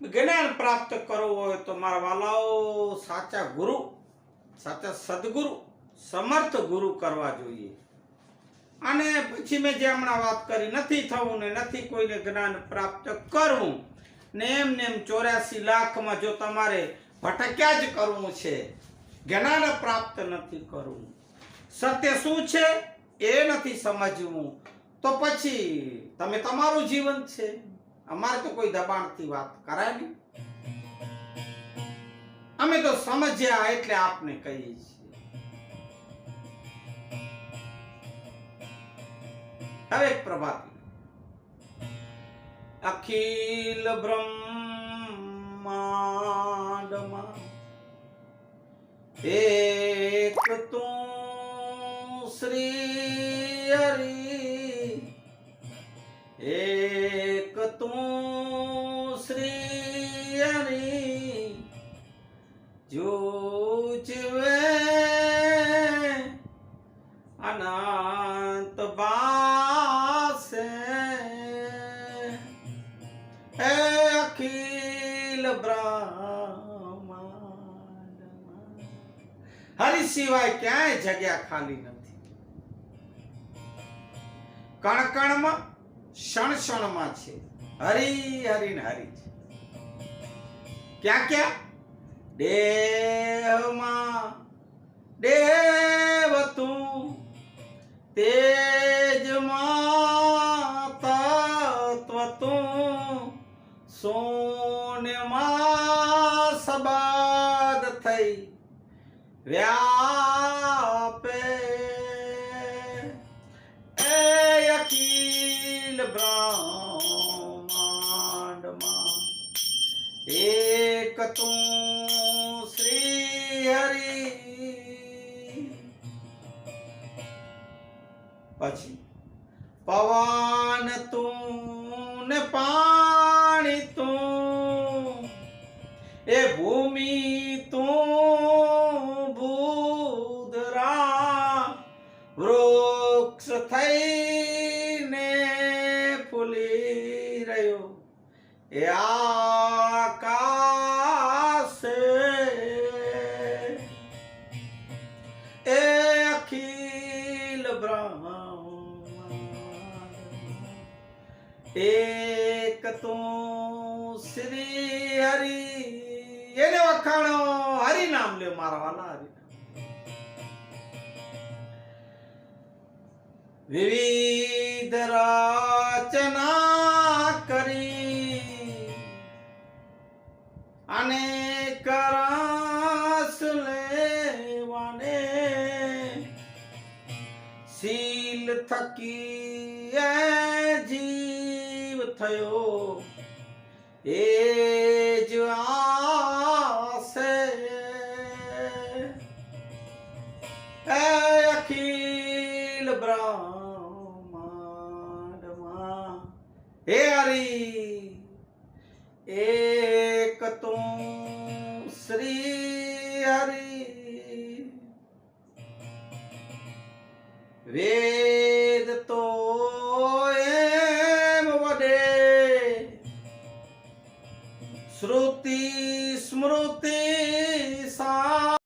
જ્ઞાન પ્રાપ્ત કરવું હોય તો મારા વાલાઓ સાચા ગુરુ, સાચા સદગુરુ, સમર્થ ગુરુ કરવા જોઈએ. અને પછી મેં જે હમણાં વાત કરી, નથી થવું ને નથી કોઈને જ્ઞાન પ્રાપ્ત કરવું, ને એમ ને એમ ચોર્યાસી લાખમાં જો તમારે ભટક્યા જ કરવું છે, જ્ઞાન પ્રાપ્ત નથી કરવું. સત્ય શું છે એ નથી સમજવું. તો પછી તમે તમારું જીવન છે. અમારે તો કોઈ દબાણથી વાત કરાય નહીં. અમે તો સમજ્યા એટલે આપને કહીએ છીએ. હવે પ્રભાતી. અખિલ બ્રહ્માંડમાં એક તું શ્રી હરી, એક તું શ્રી હરિ જુજવે અનંત બાસે. હે હરિ સિવાય ક્યાંય જગ્યા ખાલી નથી. કણકણમાં ક્ષણ ક્ષણમાં છે. હરિ, હરી ને હરી છે ક્યાં ક્યાં? દેહમાં દેવ તું તેજમાં તત્વ તું સોનમાં સબાદ થઈ વ્યાપે. એ અકીલ બ્રહ્માંડમાં તું શ્રી હરિ. પછી. પવન તું ને પાણી તું. એ ભૂમિ તું ભૂદરા. વૃક્ષ થઈને ફૂલી રહ્યો. એ આકાશે અખિલ બ્રહ્માંડ એક તું શ્રી હરિ. એને વખાણો હરિ નામ લે મારવાના હરિ વિવિધ રચના શીલ થકી એ જીવ થયો. એ જ આસે એ અખિલ બ્રહ્માંડમાં. હે હરી, એક તું શ્રી હરી. વે શ્રુતિ સ્મૃતિ